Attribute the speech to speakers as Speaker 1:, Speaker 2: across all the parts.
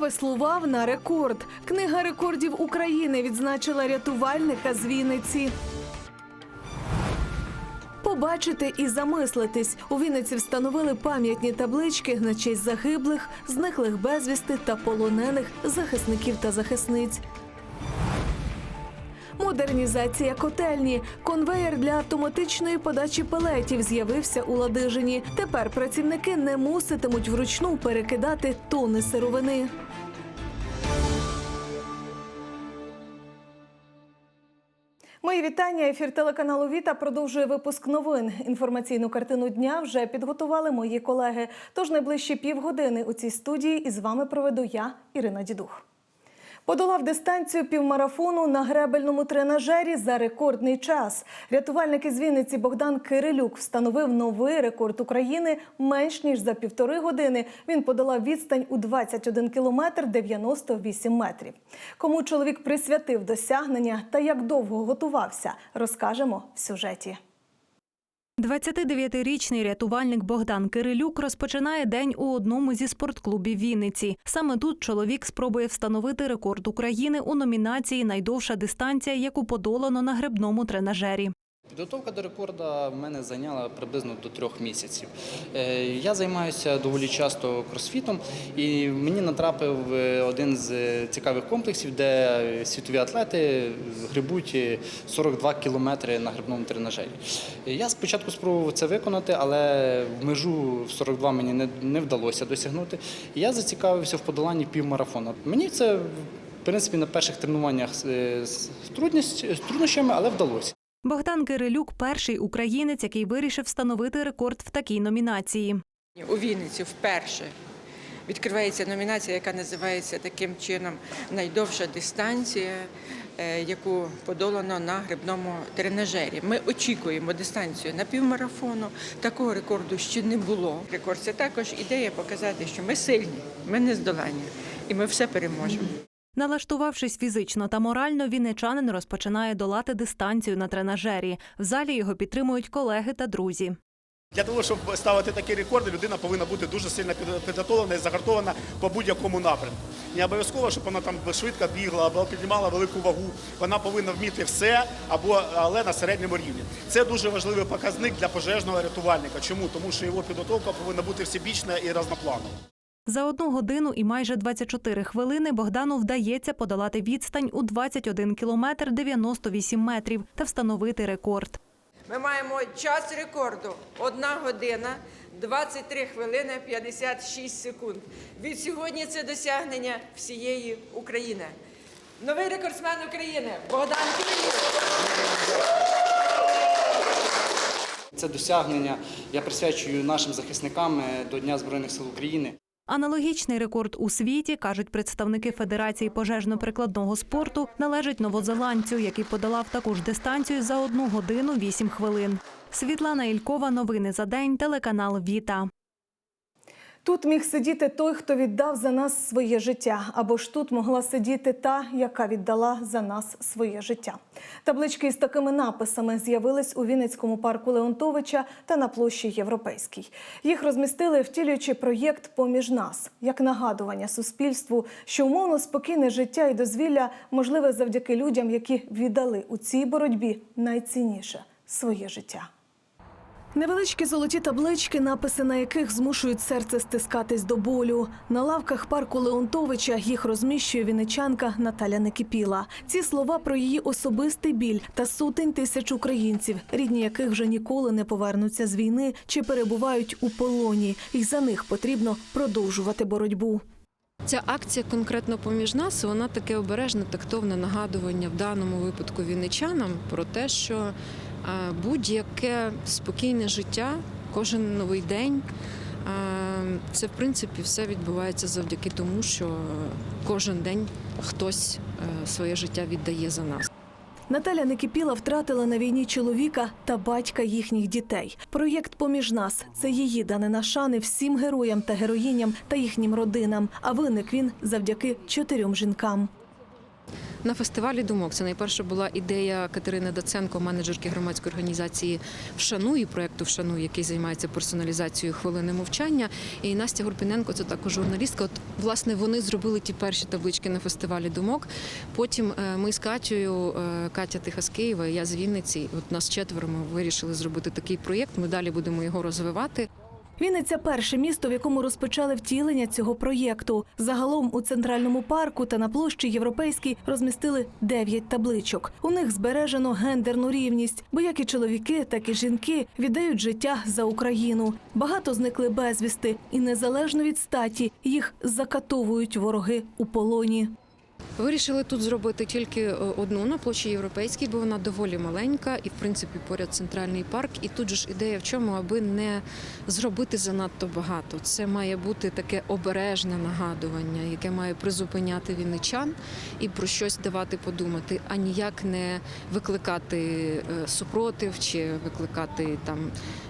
Speaker 1: веслував на рекорд. Книга рекордів України відзначила рятувальника з Вінниці. Побачити і замислитись у Вінниці встановили пам'ятні таблички на честь загиблих, зниклих безвісти та полонених захисників та захисниць. Модернізація котельні. Конвеєр для автоматичної подачі пелетів з'явився у Ладижині. Тепер працівники не муситимуть вручну перекидати тони сировини. Мої вітання. Ефір телеканалу Віта продовжує випуск новин. Інформаційну картину дня вже підготували мої колеги. Тож найближчі півгодини у цій студії із вами проведу я, Ірина Дідух. Подолав дистанцію півмарафону на гребельному тренажері за рекордний час. Рятувальник із Вінниці Богдан Кирилюк встановив новий рекорд України менш ніж за півтори години. Він подолав відстань у 21 кілометр 98 метрів. Кому чоловік присвятив досягнення та як довго готувався, розкажемо в сюжеті.
Speaker 2: 29-річний рятувальник Богдан Кирилюк розпочинає день у одному зі спортклубів Вінниці. Саме тут чоловік спробує встановити рекорд України у номінації Найдовша дистанція, яку подолано на гребному тренажері.
Speaker 3: Підготовка до рекорду в мене зайняла приблизно до трьох місяців. Е, Я займаюся доволі часто кросфітом, і мені натрапив е, один з цікавих комплексів, де світові атлети грибуть 42 кілометри на грибному тренажері. Я спочатку спробував це виконати, але в межу 42 мені не, вдалося досягнути. Я зацікавився в подоланні півмарафону. Мені це в принципі на перших тренуваннях е, з труднощами, але вдалося.
Speaker 2: Богдан Кирилюк перший українець, який вирішив встановити рекорд в такій номінації.
Speaker 4: У Вінниці вперше відкривається номінація, яка називається таким чином Найдовша дистанція, е, яку подолано на грибному тренажері. Ми очікуємо дистанцію на півмарафону. Такого рекорду ще не було. Рекорд це також ідея показати, що ми сильні, ми не здолані, і ми все переможемо.
Speaker 2: Налаштувавшись фізично та морально, вінничанин розпочинає долати дистанцію на тренажері. В залі його підтримують колеги та друзі.
Speaker 5: Для того, щоб ставити такі рекорди, людина повинна бути дуже сильно підготовлена і загартована по будь-якому напрямку. Не обов'язково, щоб вона там швидко бігла або піднімала велику вагу. Вона повинна вміти все, або але на середньому рівні. Це дуже важливий показник для пожежного рятувальника. Чому? Тому що його підготовка повинна бути всебічна і разнопланова.
Speaker 2: За одну годину і майже 24 хвилини Богдану вдається подолати відстань у 21 кілометр 98 метрів та встановити рекорд.
Speaker 4: Ми маємо час рекорду 1 година 23 хвилини 56 секунд. Від сьогодні це досягнення всієї України. Новий рекордсмен України Богдан Кирилюк.
Speaker 3: Це досягнення я присвячую нашим захисникам е, до Дня Збройних сил України.
Speaker 2: Аналогічний рекорд у світі, кажуть представники Федерації пожежно-прикладного спорту, належить новозеландцю, який подолав таку ж дистанцію за 1 годину 8 хвилин. Світлана Ількова, новини за день, телеканал Віта.
Speaker 1: Тут міг сидіти той, хто віддав за нас своє життя, або ж тут могла сидіти та, яка віддала за нас своє життя. Таблички із такими написами з'явились у Вінницькому парку Леонтовича та на площі Європейській. Їх розмістили, втілюючи проєкт Поміж нас як нагадування суспільству, що умовно спокійне життя і дозвілля можливе завдяки людям, які віддали у цій боротьбі найцінніше своє життя. Невеличкі золоті таблички, написи на яких змушують серце стискатись до болю. На лавках парку Леонтовича їх розміщує вінничанка Наталя Некипіла. Ці слова про її особистий біль та сотень тисяч українців, рідні яких вже ніколи не повернуться з війни чи перебувають у полоні, і за них потрібно продовжувати боротьбу.
Speaker 6: Ця акція конкретно поміж нас, вона таке обережне, тактовне нагадування в даному випадку вінничанам про те, що будь-яке спокійне життя, кожен новий день. Це в принципі все відбувається завдяки тому, що кожен день хтось е, своє життя віддає за нас.
Speaker 1: Наталя Некипіла втратила на війні чоловіка та батька їхніх дітей. Проєкт поміж нас це її данина шани всім героям та героїням та їхнім родинам. А виник він завдяки чотирьом жінкам.
Speaker 6: На фестивалі думок це найперше була ідея Катерини Даценко, менеджерки громадської організації Вшануй проекту Вшануй, який займається персоналізацією хвилини мовчання. І Настя Гурпіненко, це також журналістка. От власне вони зробили ті перші таблички на фестивалі думок. Потім е, ми з Катєю, е, Катя Тиха з Києва, я з Вінниці. От нас четверо ми вирішили зробити такий проєкт. Ми далі будемо його розвивати.
Speaker 1: Вінниця перше місто, в якому розпочали втілення цього проєкту. Загалом у центральному парку та на площі Європейській розмістили дев'ять табличок. У них збережено гендерну рівність, бо як і чоловіки, так і жінки віддають життя за Україну. Багато зникли безвісти, і незалежно від статі їх закатовують вороги у полоні.
Speaker 6: Вирішили тут зробити тільки е, одну на площі Європейській, бо вона доволі маленька і, в принципі, поряд центральний парк. І тут же ж ідея в чому, аби не зробити занадто багато. Це має бути таке обережне нагадування, яке має призупиняти вінничан і про щось давати подумати, а ніяк не викликати е, супротив чи викликати там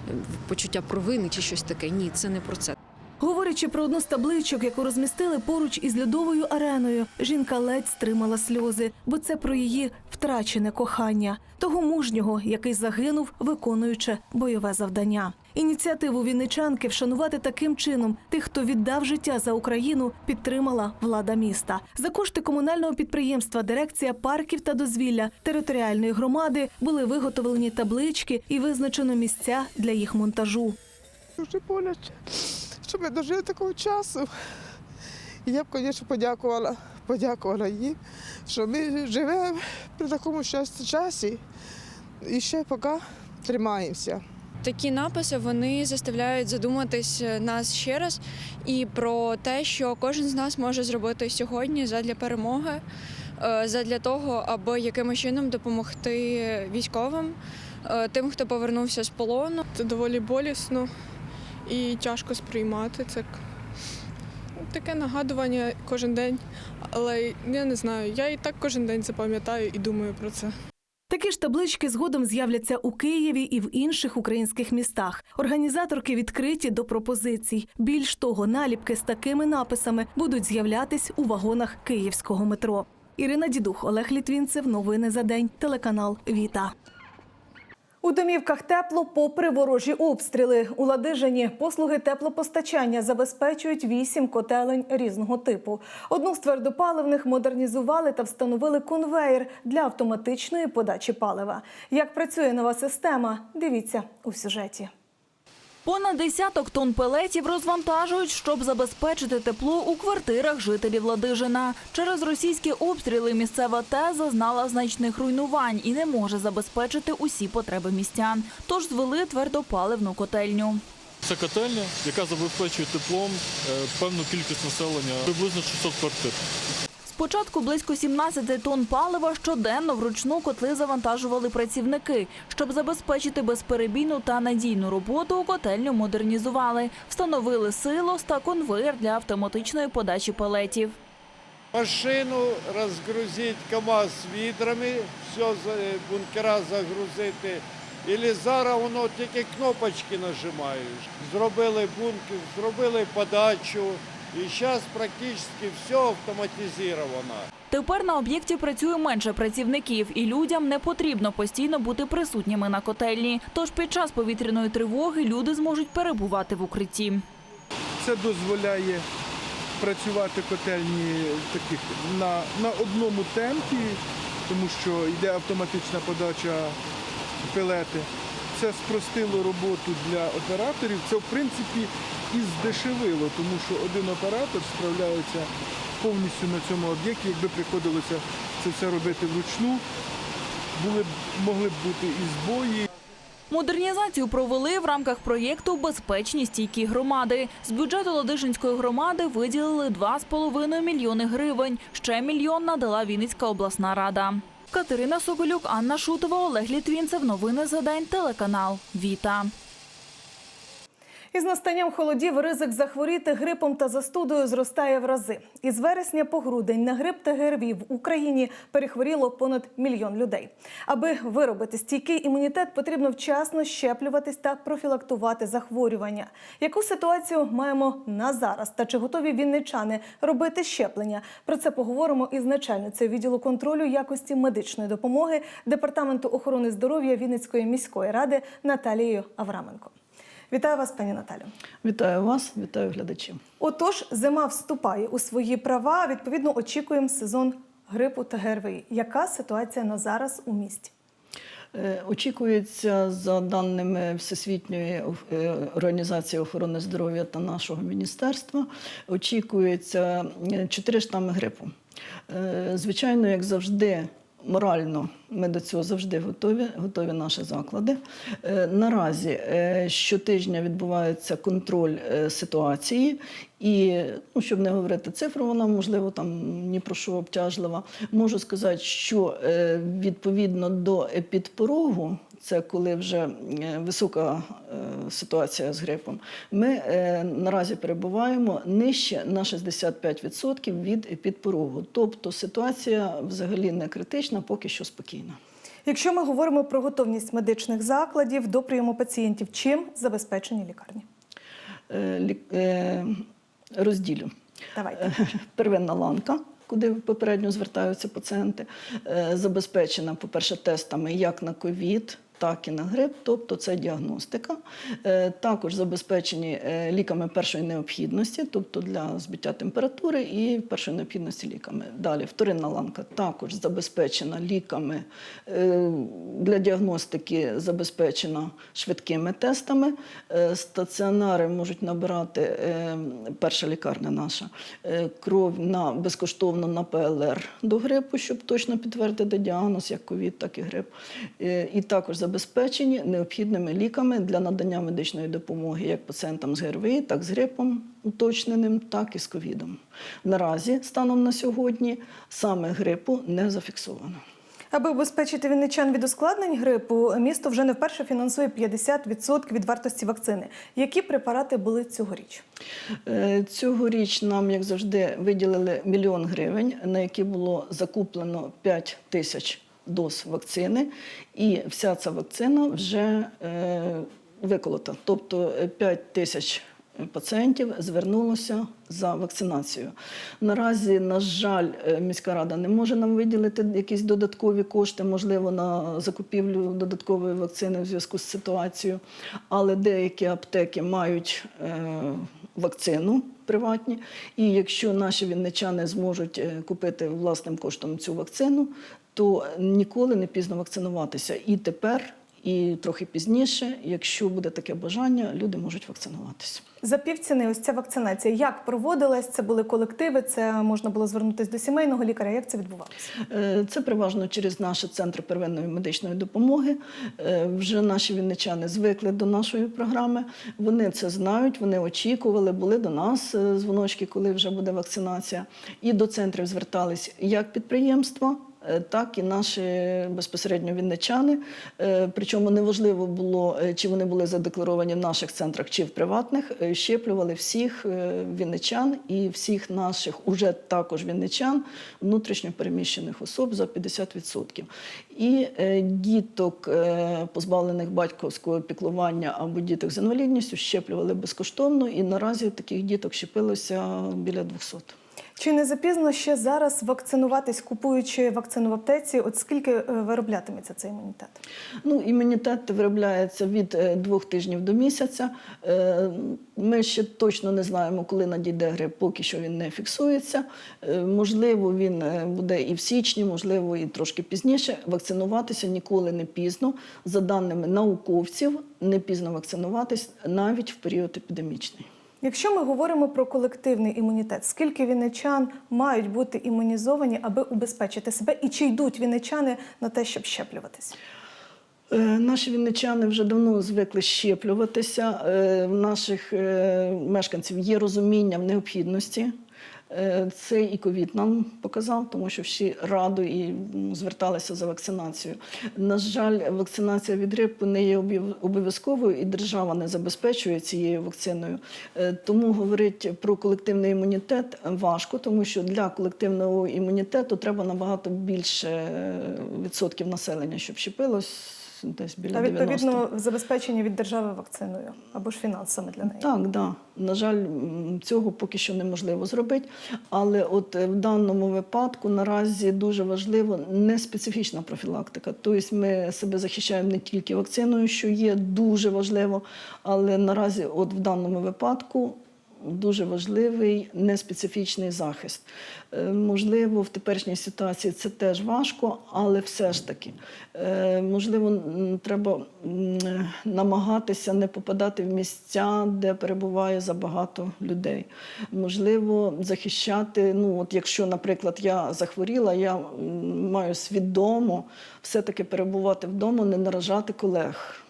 Speaker 6: е, почуття провини чи щось таке. Ні, це не про це.
Speaker 1: Говорячи про одну з табличок, яку розмістили поруч із льодовою ареною, жінка ледь стримала сльози, бо це про її втрачене кохання, того мужнього, який загинув, виконуючи бойове завдання. Ініціативу вінничанки вшанувати таким чином тих, хто віддав життя за Україну, підтримала влада міста. За кошти комунального підприємства Дирекція парків та дозвілля територіальної громади були виготовлені таблички і визначено місця для їх монтажу.
Speaker 7: Дуже боляче, що ми дожили такого часу. І я б, звісно, подякувала, подякувала їй, що ми живемо при такому часі і ще поки тримаємося.
Speaker 8: Такі написи вони заставляють задуматись е, нас ще раз і про те, що кожен з нас може зробити сьогодні задля перемоги, е, задля того, аби якимось чином допомогти військовим, е, тим, хто повернувся з полону.
Speaker 9: Це доволі болісно і тяжко сприймати. Це таке нагадування кожен день. Але я не знаю, я і так кожен день запам'ятаю і думаю про це.
Speaker 1: Такі ж таблички згодом з'являться у Києві і в інших українських містах. Організаторки відкриті до пропозицій. Більш того, наліпки з такими написами будуть з'являтись у вагонах київського метро. Ірина Дідух, Олег Літвінцев. Новини за день. Телеканал Віта. У домівках тепло попри ворожі обстріли. У Ладижині послуги теплопостачання забезпечують вісім котелень різного типу. Одну з твердопаливних модернізували та встановили конвеєр для автоматичної подачі палива. Як працює нова система? Дивіться у сюжеті.
Speaker 10: Понад десяток тонн пелетів розвантажують, щоб забезпечити тепло у квартирах жителів Ладижина. Через російські обстріли місцева ТЕС зазнала значних руйнувань і не може забезпечити усі потреби містян. Тож звели твердопаливну котельню.
Speaker 11: Це котельня, яка забезпечує теплом е, певну кількість населення, приблизно 600 квартир.
Speaker 10: Спочатку близько 17 тонн палива щоденно вручну котли завантажували працівники. Щоб забезпечити безперебійну та надійну роботу, котельню модернізували. Встановили силос та конвейер для автоматичної подачі пелетів.
Speaker 12: Машину розгрузити КАМАЗ відрами, все бункера загрузити. І зараз воно тільки кнопочки нажимаєш. Зробили бункер, зробили подачу. І зараз практично все автоматизовано.
Speaker 10: Тепер на об'єкті працює менше працівників, і людям не потрібно постійно бути присутніми на котельні. Тож під час повітряної тривоги люди зможуть перебувати в укритті.
Speaker 13: Це дозволяє працювати котельні таких на, на одному темпі, тому що йде автоматична подача пелети. Це спростило роботу для операторів. Це в принципі і здешевило, тому що один оператор справляється повністю на цьому об'єкті. Якби приходилося це все робити вручну, були б могли б бути і збої.
Speaker 10: Модернізацію провели в рамках проєкту Безпечні стійкі громади. З бюджету Ладижинської громади виділили 2,5 мільйони гривень. Ще мільйон надала Вінницька обласна рада. Катерина Соколюк, Анна Шутова, Олег Літвінцев. Новини за день. Телеканал Віта.
Speaker 1: Із настанням холодів ризик захворіти грипом та застудою зростає в рази. Із вересня по грудень на грип та ГРВІ в Україні перехворіло понад мільйон людей. Аби виробити стійкий імунітет, потрібно вчасно щеплюватись та профілактувати захворювання. Яку ситуацію маємо на зараз? Та чи готові вінничани робити щеплення? Про це поговоримо із начальницею відділу контролю якості медичної допомоги департаменту охорони здоров'я Вінницької міської ради Наталією Авраменко. Вітаю вас, пані Наталю.
Speaker 14: Вітаю вас, вітаю глядачів.
Speaker 1: Отож, зима вступає у свої права. Відповідно, очікуємо сезон грипу та ГРВІ. Яка ситуація на зараз у місті?
Speaker 14: Е, Очікується, за даними Всесвітньої е, організації охорони здоров'я та нашого міністерства, очікується е, чотири штами грипу. Звичайно, як завжди. Морально ми до цього завжди готові, готові наші заклади. Е, Наразі е, щотижня відбувається контроль е, ситуації, і ну, щоб не говорити цифру, вона можливо там ні про що обтяжлива. Можу сказати, що відповідно до епідпорогу, це коли вже е, висока е, ситуація з грипом, ми е, наразі перебуваємо нижче на 65% від епідпорогу. Тобто ситуація взагалі не критична, поки що спокійна.
Speaker 1: Якщо ми говоримо про готовність медичних закладів до прийому пацієнтів, чим забезпечені лікарні?
Speaker 14: Лік- Розділю.
Speaker 1: Давайте.
Speaker 14: Первинна ланка, куди попередньо звертаються пацієнти, забезпечена, по-перше, тестами як на ковід, так і на грип, тобто це діагностика. Е, Також забезпечені е, ліками першої необхідності, тобто для збиття температури і першої необхідності ліками. Далі вторинна ланка також забезпечена ліками е, для діагностики, забезпечена швидкими тестами. Стаціонари можуть набирати перша лікарня наша кров на безкоштовно на ПЛР до грипу, щоб точно підтвердити діагноз як ковід, так і грип. І також забезпечені необхідними ліками для надання медичної допомоги як пацієнтам з ГРВІ, так з грипом уточненим, так і з ковідом. Наразі, станом на сьогодні, саме грипу не зафіксовано.
Speaker 1: Аби обезпечити вінничан від ускладнень грипу, місто вже не вперше фінансує 50% від вартості вакцини. Які препарати були цьогоріч?
Speaker 14: Е, Цьогоріч нам, як завжди, виділили мільйон гривень, на які було закуплено 5 тисяч доз вакцини, і вся ця вакцина вже е, виколота. Тобто е, 5 тисяч пацієнтів звернулося за вакцинацією. Наразі, на жаль, е, міська рада не може нам виділити якісь додаткові кошти, можливо, на закупівлю додаткової вакцини в зв'язку з ситуацією, але деякі аптеки мають е, вакцину приватні. І якщо наші вінничани зможуть е, купити власним коштом цю вакцину, то ніколи не пізно вакцинуватися. І тепер, і трохи пізніше, якщо буде таке бажання, люди можуть вакцинуватися.
Speaker 1: За півціни ось ця вакцинація. Як проводилась? Це були колективи, це можна було звернутися до сімейного лікаря. Як це відбувалося?
Speaker 14: Е, Це переважно через наші центри первинної медичної допомоги. Е, Вже наші вінничани звикли до нашої програми. Вони це знають, вони очікували, були до нас е, дзвоночки, коли вже буде вакцинація. І до центрів звертались як підприємства. Е, Так і наші безпосередньо вінничани. Е, Причому неважливо було, е, чи вони були задекларовані в наших центрах чи в приватних. Щеплювали всіх вінничан і всіх наших уже також вінничан, внутрішньо переміщених особ за 50%. І діток, позбавлених батьківського піклування або діток з інвалідністю, щеплювали безкоштовно. І наразі таких діток щепилося біля 200.
Speaker 1: Чи не запізно ще зараз вакцинуватись, купуючи вакцину в аптеці? От скільки е, вироблятиметься цей імунітет?
Speaker 14: Ну, імунітет виробляється від е, двох тижнів до місяця. Е, Ми ще точно не знаємо, коли надійде грип, поки що він не фіксується. Можливо, він буде і в січні, можливо, і трошки пізніше. Вакцинуватися ніколи не пізно. За даними науковців, не пізно вакцинуватись навіть в період епідемічний.
Speaker 1: Якщо ми говоримо про колективний імунітет, скільки вінничан мають бути імунізовані, аби убезпечити себе, і чи йдуть вінничани на те, щоб щеплюватись?
Speaker 14: Е, Наші вінничани вже давно звикли щеплюватися. Е, В наших е, мешканців є розуміння в необхідності Це і ковід нам показав, тому що всі раду і зверталися за вакцинацією. На жаль, вакцинація від грипу не є обов'язковою, і держава не забезпечує цією вакциною. Е, Тому говорити про колективний імунітет важко, тому що для колективного імунітету треба набагато більше е, відсотків населення, щоб щепилось. Десь біля
Speaker 1: Та
Speaker 14: 90.
Speaker 1: відповідно забезпечення від держави вакциною або ж фінансами для неї.
Speaker 14: Так, да. На жаль, цього поки що неможливо зробити. Але от е, в даному випадку наразі дуже важливо не специфічна профілактика. Тобто ми себе захищаємо не тільки вакциною, що є дуже важливо, але наразі, от в даному випадку. Дуже важливий неспецифічний захист. Е, Можливо, в теперішній ситуації це теж важко, але все ж таки, е, можливо, треба намагатися не попадати в місця, де перебуває забагато людей. Можливо, захищати. Ну, от якщо, наприклад, я захворіла, я маю свідомо все-таки перебувати вдома, не наражати колег.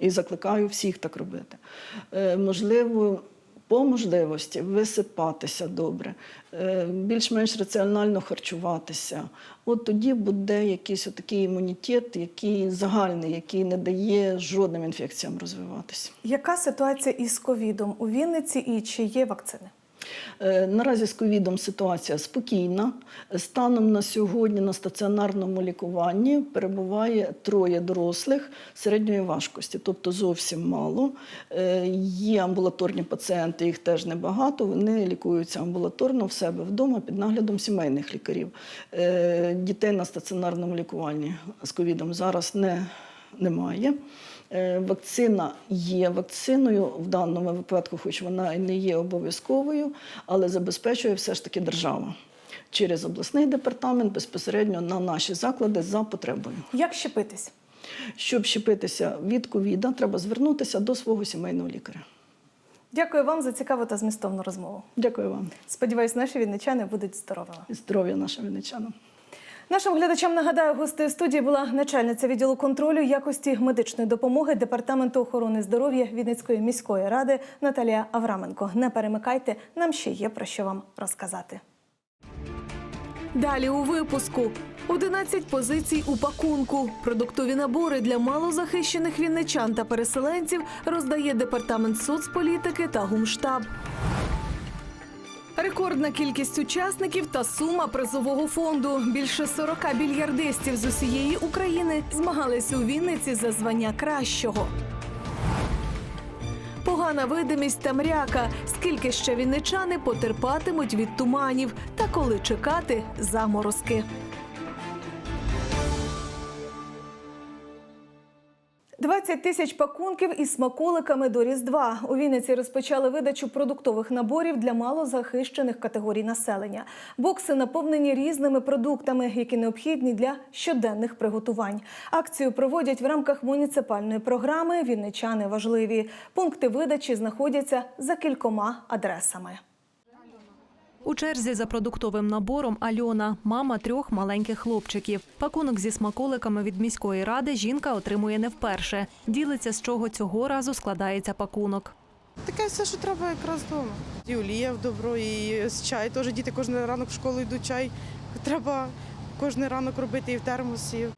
Speaker 14: І закликаю всіх так робити. Е, можливо, по можливості висипатися добре, е, більш-менш раціонально харчуватися. От тоді буде якийсь такий імунітет, який загальний, який не дає жодним інфекціям розвиватися.
Speaker 1: Яка ситуація із ковідом у Вінниці і чи є вакцини?
Speaker 14: Е, Наразі з ковідом ситуація спокійна. Станом на сьогодні на стаціонарному лікуванні перебуває троє дорослих середньої важкості, тобто зовсім мало. Е, Є амбулаторні пацієнти, їх теж небагато. Вони лікуються амбулаторно в себе вдома під наглядом сімейних лікарів. Е, Дітей на стаціонарному лікуванні з ковідом зараз не, немає. Е, Вакцина є вакциною в даному випадку, хоч вона і не є обов'язковою, але забезпечує все ж таки держава через обласний департамент безпосередньо на наші заклади за потребою.
Speaker 1: Як щепитись?
Speaker 14: Щоб щепитися від ковіда, треба звернутися до свого сімейного лікаря.
Speaker 1: Дякую вам за цікаву та змістовну розмову.
Speaker 14: Дякую вам.
Speaker 1: Сподіваюсь, наші вінничани будуть здоровими.
Speaker 14: Здоров'я нашим вінничанам.
Speaker 1: Нашим глядачам нагадаю, гостею студії була начальниця відділу контролю якості медичної допомоги департаменту охорони здоров'я Вінницької міської ради Наталія Авраменко. Не перемикайте, нам ще є про що вам розказати. Далі у випуску 11 позицій у пакунку. Продуктові набори для малозахищених вінничан та переселенців роздає департамент соцполітики та гумштаб. Рекордна кількість учасників та сума призового фонду. Більше 40 більярдистів з усієї України змагались у Вінниці за звання кращого. Погана видимість та мряка. Скільки ще вінничани потерпатимуть від туманів та коли чекати заморозки. 20 тисяч пакунків із смаколиками до Різдва. У Вінниці розпочали видачу продуктових наборів для малозахищених категорій населення. Бокси наповнені різними продуктами, які необхідні для щоденних приготувань. Акцію проводять в рамках муніципальної програми Вінничани важливі. Пункти видачі знаходяться за кількома адресами.
Speaker 2: У черзі за продуктовим набором Альона, мама трьох маленьких хлопчиків. Пакунок зі смаколиками від міської ради жінка отримує не вперше. Ділиться, з чого цього разу складається пакунок.
Speaker 7: Таке все, що треба якраз вдома. І олія в добро, і з чай. Теж діти кожен ранок в школу йдуть чай. Треба кожен ранок робити і в термосі.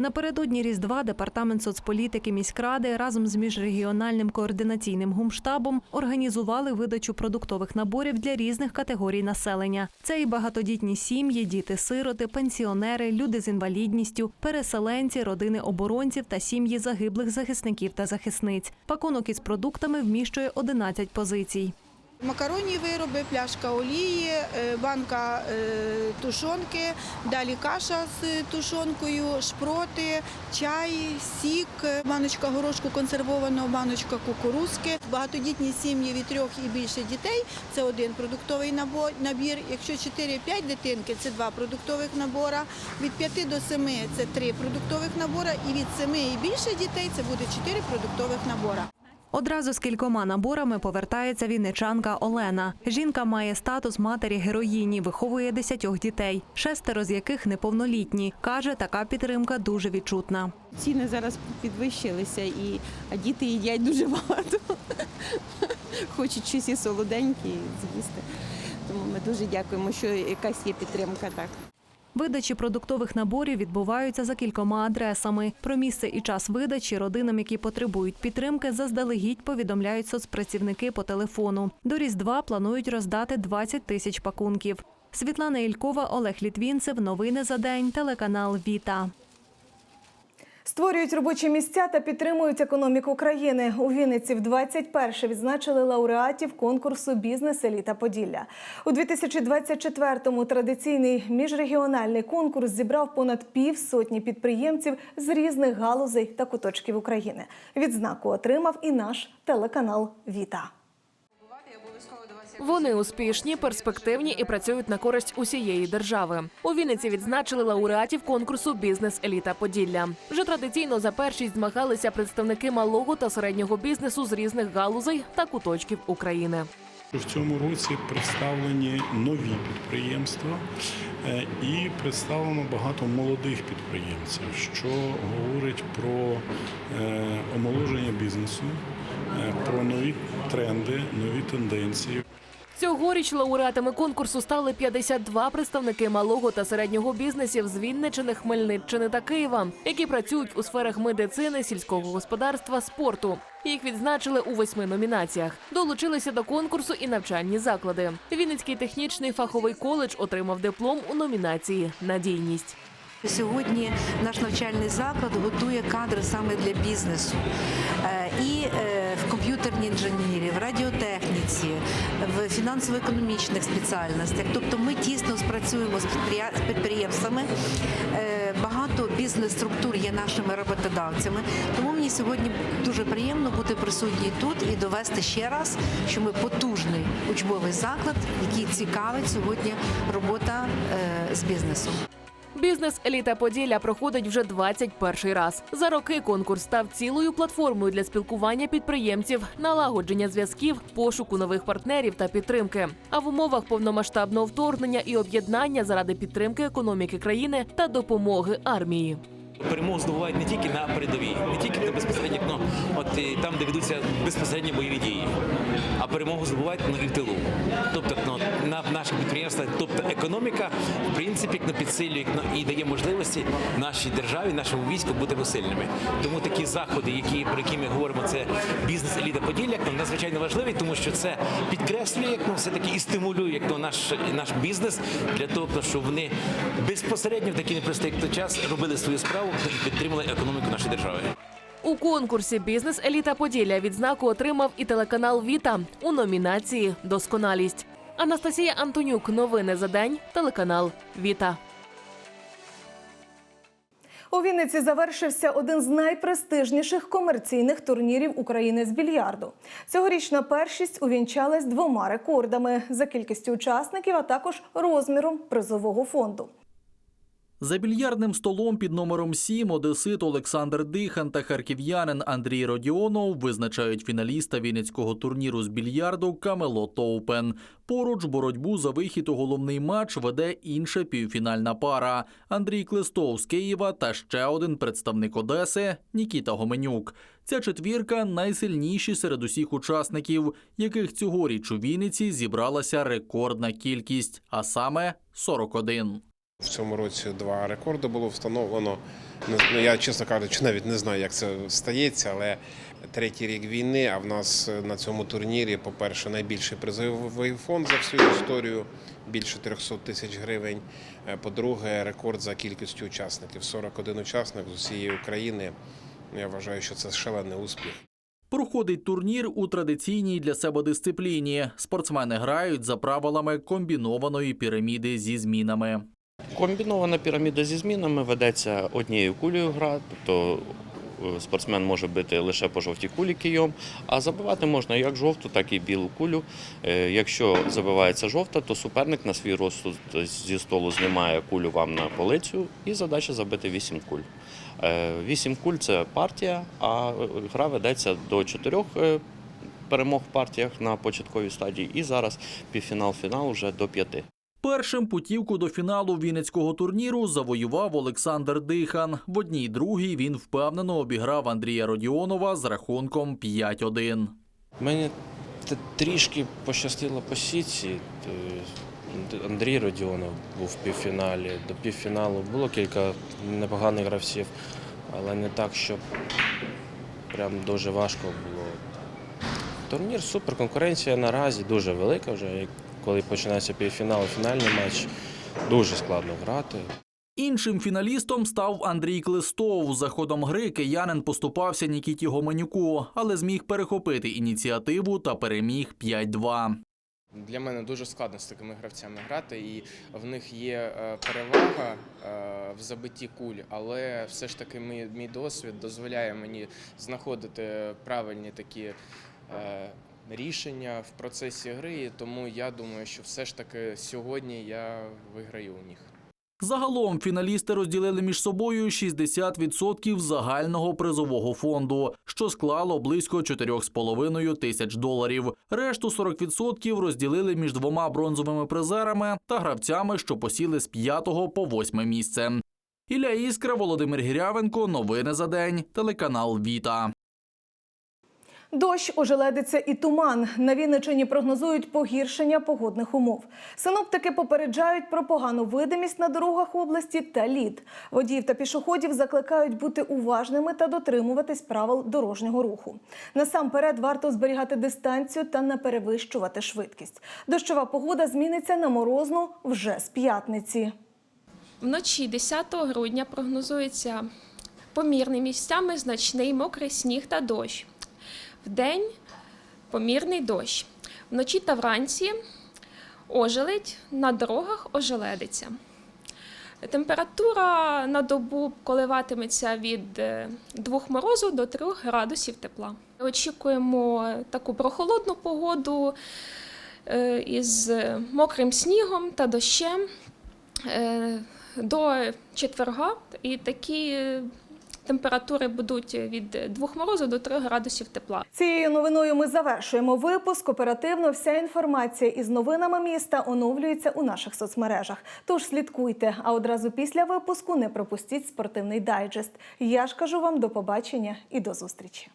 Speaker 2: Напередодні Різдва департамент соцполітики міськради разом з міжрегіональним координаційним гумштабом організували видачу продуктових наборів для різних категорій населення. Це і багатодітні сім'ї, діти-сироти, пенсіонери, люди з інвалідністю, переселенці, родини оборонців та сім'ї загиблих захисників та захисниць. Пакунок із продуктами вміщує 11 позицій.
Speaker 15: Макаронні вироби, пляшка олії, е, банка е, тушонки, далі каша з тушонкою, шпроти, чай, сік, баночка горошку консервованого, баночка кукурузки. Багатодітні сім'ї від трьох і більше дітей це один продуктовий набір. Якщо 4-5 дитинки це два продуктових набора. Від 5 до 7 це три продуктових набора. І від 7 і більше дітей це буде 4 продуктових набора.
Speaker 2: Одразу з кількома наборами повертається вінничанка Олена. Жінка має статус матері героїні, виховує десятьох дітей, шестеро з яких неповнолітні. Каже, така підтримка дуже відчутна.
Speaker 16: Ціни зараз підвищилися, і діти їдять дуже багато. Хочуть щось і солоденьке з'їсти. Тому ми дуже дякуємо, що якась є підтримка. Так.
Speaker 2: Видачі продуктових наборів відбуваються за кількома адресами. Про місце і час видачі родинам, які потребують підтримки, заздалегідь повідомляють соцпрацівники по телефону. До Різдва планують роздати 20 тисяч пакунків. Світлана Ількова, Олег Літвінцев. Новини за день. Телеканал Віта.
Speaker 1: Створюють робочі місця та підтримують економіку країни. У Вінниці в 21-ше відзначили лауреатів конкурсу Бізнес Еліта Поділля. У 2024-му традиційний міжрегіональний конкурс зібрав понад півсотні підприємців з різних галузей та куточків України. Відзнаку отримав і наш телеканал Віта.
Speaker 17: Вони успішні, перспективні і працюють на користь усієї держави. У Вінниці відзначили лауреатів конкурсу Бізнес Еліта Поділля. Вже традиційно за першість змагалися представники малого та середнього бізнесу з різних галузей та куточків України.
Speaker 18: В цьому році представлені нові підприємства е, і представлено багато молодих підприємців, що говорить про е, омоложення бізнесу, е, про нові тренди, нові тенденції.
Speaker 17: Цьогоріч лауреатами конкурсу стали 52 представники малого та середнього бізнесів з Вінничини, Хмельниччини та Києва, які працюють у сферах медицини, сільського господарства, спорту. Їх відзначили у восьми номінаціях. Долучилися до конкурсу і навчальні заклади. Вінницький технічний фаховий коледж отримав диплом у номінації Надійність.
Speaker 19: Сьогодні наш навчальний заклад готує кадри саме для бізнесу. Е, І е, в комп'ютерній інженерії, в радіотехніці, в фінансово-економічних спеціальностях. Тобто ми тісно спрацюємо з підприємствами. Е, Багато бізнес-структур є нашими роботодавцями. Тому мені сьогодні дуже приємно бути присутній тут і довести ще раз, що ми потужний учбовий заклад, який цікавить сьогодні робота з бізнесом.
Speaker 17: Бізнес Еліта Поділля проходить вже 21 раз. За роки конкурс став цілою платформою для спілкування підприємців, налагодження зв'язків, пошуку нових партнерів та підтримки. А в умовах повномасштабного вторгнення і об'єднання заради підтримки економіки країни та допомоги армії.
Speaker 20: Перемогу здобувають не тільки на передовій, не тільки безпосередньо ну, от там, де ведуться безпосередньо бойові дії, а перемогу здобувають ну, і в тилу. Тобто ну, на наших підприємствах, тобто економіка, в принципі, ну, підсилює ну, і дає можливості нашій державі, нашому війську бути сильними. Тому такі заходи, які про які ми говоримо, це бізнес еліта Поділля, ну, надзвичайно важливі, тому що це підкреслює як ну, все таки і стимулює як ну, наш наш бізнес для того, щоб вони безпосередньо в такий непростий час робили свою справу і підтримали економіку нашої держави.
Speaker 17: У конкурсі Бізнес Еліта Поділля відзнаку отримав і телеканал Віта у номінації Досконалість. Анастасія Антонюк. Новини за день. Телеканал Віта.
Speaker 1: У Вінниці завершився один з найпрестижніших комерційних турнірів України з більярду. Цьогорічна першість увінчалась двома рекордами за кількістю учасників, а також розміром призового фонду.
Speaker 21: За більярдним столом під номером 7 одесит Олександр Дихан та харків'янин Андрій Родіонов визначають фіналіста вінницького турніру з більярду Камелот Оупен. Поруч боротьбу за вихід у головний матч веде інша півфінальна пара Андрій Клестов з Києва та ще один представник Одеси Нікіта Гоменюк. Ця четвірка найсильніші серед усіх учасників, яких цьогоріч у Вінниці зібралася рекордна кількість, а саме 41.
Speaker 22: В цьому році два рекорди було встановлено. Ну, я, чесно кажучи, навіть не знаю, як це стається, але третій рік війни, а в нас е, на цьому турнірі, по-перше, найбільший призовий фонд за всю історію більше 300 тисяч гривень. Е, По-друге, рекорд за кількістю учасників 41 учасник з усієї України. Я вважаю, що це шалений успіх.
Speaker 21: Проходить турнір у традиційній для себе дисципліні. Спортсмени грають за правилами комбінованої піраміди зі змінами.
Speaker 23: Комбінована піраміда зі змінами ведеться однією кулею гра, тобто е, спортсмен може бити лише по жовтій кулі кийом, а забивати можна як жовту, так і білу кулю. Е, Якщо забивається жовта, то суперник на свій розсуд зі столу знімає кулю вам на полицю і задача забити 8 куль. 8 куль це партія, а е, гра ведеться до 4 перемог в партіях на початковій стадії, і зараз півфінал-фінал вже до 5.
Speaker 21: Першим путівку до фіналу вінницького турніру завоював Олександр Дихан. В одній другій він впевнено обіграв Андрія Родіонова з рахунком 5-1.
Speaker 23: Мені
Speaker 24: Трішки пощастило по сітці. Андрій Родіонов був в півфіналі. До півфіналу було кілька непоганих гравців, але не так, щоб прям дуже важко було. Турнір супер, конкуренція наразі дуже велика вже. Коли починається півфінал, фінальний матч, дуже складно грати.
Speaker 21: Іншим фіналістом став Андрій Клистов. За ходом гри киянин поступався Нікіті Гоменюку, але зміг перехопити ініціативу та переміг 5-2.
Speaker 25: Для мене дуже складно з такими гравцями грати, і в них є е, перевага е, в забитті куль, але все ж таки мій, мій досвід дозволяє мені знаходити правильні такі е, рішення в процесі гри. і Тому я думаю, що все ж таки сьогодні я виграю у них.
Speaker 21: Загалом фіналісти розділили між собою 60% загального призового фонду, що склало близько 4,5 тисяч доларів. Решту 40% розділили між двома бронзовими призерами та гравцями, що посіли з 5 по 8 місце. Ілля Іскра, Володимир Гірявенко. Новини за день. Телеканал Віта.
Speaker 1: Дощ, ожеледиця і туман. На Вінничині прогнозують погіршення погодних умов. Синоптики попереджають про погану видимість на дорогах області та лід. Водіїв та пішоходів закликають бути уважними та дотримуватись правил дорожнього руху. Насамперед варто зберігати дистанцію та не перевищувати швидкість. Дощова погода зміниться на морозну вже з п'ятниці.
Speaker 26: Вночі 10 грудня прогнозується помірний місцями значний мокрий сніг та дощ. Вдень помірний дощ. Вночі та вранці ожеледь, на дорогах ожеледиться. Температура на добу коливатиметься від 2 морозу до 3 градусів тепла. Очікуємо таку прохолодну погоду е, із мокрим снігом та дощем е, до четверга. І такі е, температури будуть від 2 морозу до 3 градусів тепла.
Speaker 1: Цією новиною ми завершуємо випуск. Оперативно вся інформація із новинами міста оновлюється у наших соцмережах. Тож слідкуйте, а одразу після випуску не пропустіть спортивний дайджест. Я ж кажу вам до побачення і до зустрічі.